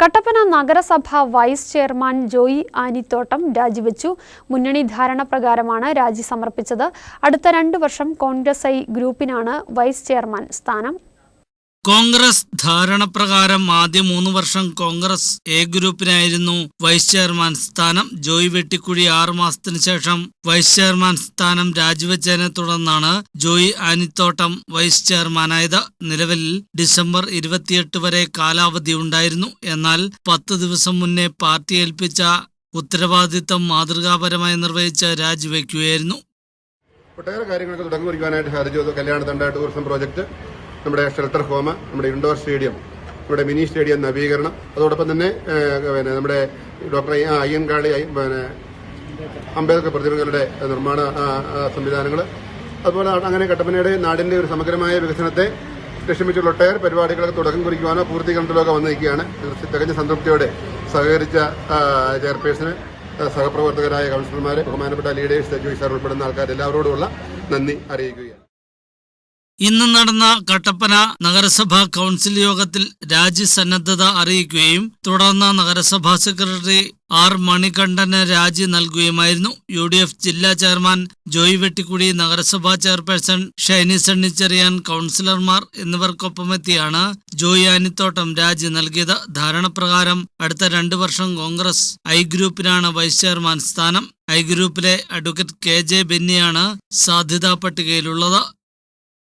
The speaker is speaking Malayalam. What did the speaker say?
കട്ടപ്പന നഗരസഭ വൈസ് ചെയർമാൻ ജോയി ആനിത്തോട്ടം രാജിവെച്ചു. മുന്നണി ധാരണ പ്രകാരമാണ് രാജി സമർപ്പിച്ചത്. അടുത്ത രണ്ടു വർഷം കോൺഗ്രസ് ഐ ഗ്രൂപ്പിനാണ് വൈസ് ചെയർമാൻ സ്ഥാനം. കോൺഗ്രസ് ധാരണപ്രകാരം ആദ്യ മൂന്ന് വർഷം കോൺഗ്രസ് എ ഗ്രൂപ്പിനായിരുന്നു വൈസ് ചെയർമാൻ സ്ഥാനം. ജോയ് വെട്ടിക്കുഴി ആറു മാസത്തിനു ശേഷം വൈസ് ചെയർമാൻ സ്ഥാനം രാജിവെച്ചതിനെ തുടർന്നാണ് ജോയ് ആനിത്തോട്ടം വൈസ് ചെയർമാനായത്. നിലവിൽ ഡിസംബർ ഇരുപത്തിയെട്ട് വരെ കാലാവധി ഉണ്ടായിരുന്നു. എന്നാൽ പത്ത് ദിവസം മുന്നേ പാർട്ടി ഏൽപ്പിച്ച ഉത്തരവാദിത്തം മാതൃകാപരമായി നിർവഹിച്ച് രാജിവെക്കുകയായിരുന്നു. ഒട്ടേറെ കാര്യങ്ങളൊക്കെ തുടങ്ങി കുറിക്കാനായിട്ട് സാധിച്ചു. അത് കല്യാണ തണ്ട ടൂറിസം പ്രോജക്റ്റ് നമ്മുടെ ഷെൽട്ടർ ഹോം നമ്മുടെ ഇൻഡോർ സ്റ്റേഡിയം നമ്മുടെ മിനി സ്റ്റേഡിയം നവീകരണം അതോടൊപ്പം തന്നെ പിന്നെ നമ്മുടെ ഡോക്ടർ അയ്യൻകാളി അയ്യ- പിന്നെ അംബേദ്കർ പ്രതിമകളുടെ നിർമ്മാണ സംവിധാനങ്ങൾ അതുപോലെ അങ്ങനെ കട്ടപ്പനയുടെ നാടിന്റെ ഒരു സമഗ്രമായ വികസനത്തെ ലക്ഷ്യമിച്ചുള്ള ഒട്ടേറെ പരിപാടികൾക്ക് തുടക്കം കുറിക്കുവാനോ പൂർത്തീകരണത്തിലൊക്കെ വന്നിരിക്കുകയാണ്. തികഞ്ഞ സംതൃപ്തിയോടെ സഹകരിച്ച ചെയർപേഴ്സന് സഹപ്രവർത്തകരായ കൗൺസിലർമാരെ ബഹുമാനപ്പെട്ട ലീഡേഴ്സ് ജോയി സാർ ഉൾപ്പെടുന്ന ആൾക്കാർ എല്ലാവരോടുമുള്ള നന്ദി അറിയിക്കുകയാണ്. ഇന്ന് നടന്ന കട്ടപ്പന നഗരസഭാ കൗൺസിൽ യോഗത്തിൽ രാജ്യസന്നദ്ധത അറിയിക്കുകയും തുടർന്ന് നഗരസഭാ സെക്രട്ടറി ആർ മണികണ്ഠന് രാജി നൽകുകയുമായിരുന്നു. യു ഡി എഫ് ജില്ലാ ചെയർമാൻ ജോയ് വെട്ടിക്കുടി നഗരസഭാ ചെയർപേഴ്സൺ ഷൈനി സണ്ണിച്ചെറിയാൻ കൗൺസിലർമാർ എന്നിവർക്കൊപ്പമെത്തിയാണ് ജോയ് ആനിത്തോട്ടം രാജി നൽകിയത്. ധാരണപ്രകാരം അടുത്ത രണ്ടു വർഷം കോൺഗ്രസ് ഐ ഗ്രൂപ്പിനാണ് വൈസ് ചെയർമാൻ സ്ഥാനം. ഐ ഗ്രൂപ്പിലെ അഡ്വക്കേറ്റ് കെ ജെ ബെന്നിയാണ് സാധ്യതാ പട്ടികയിലുള്ളത്.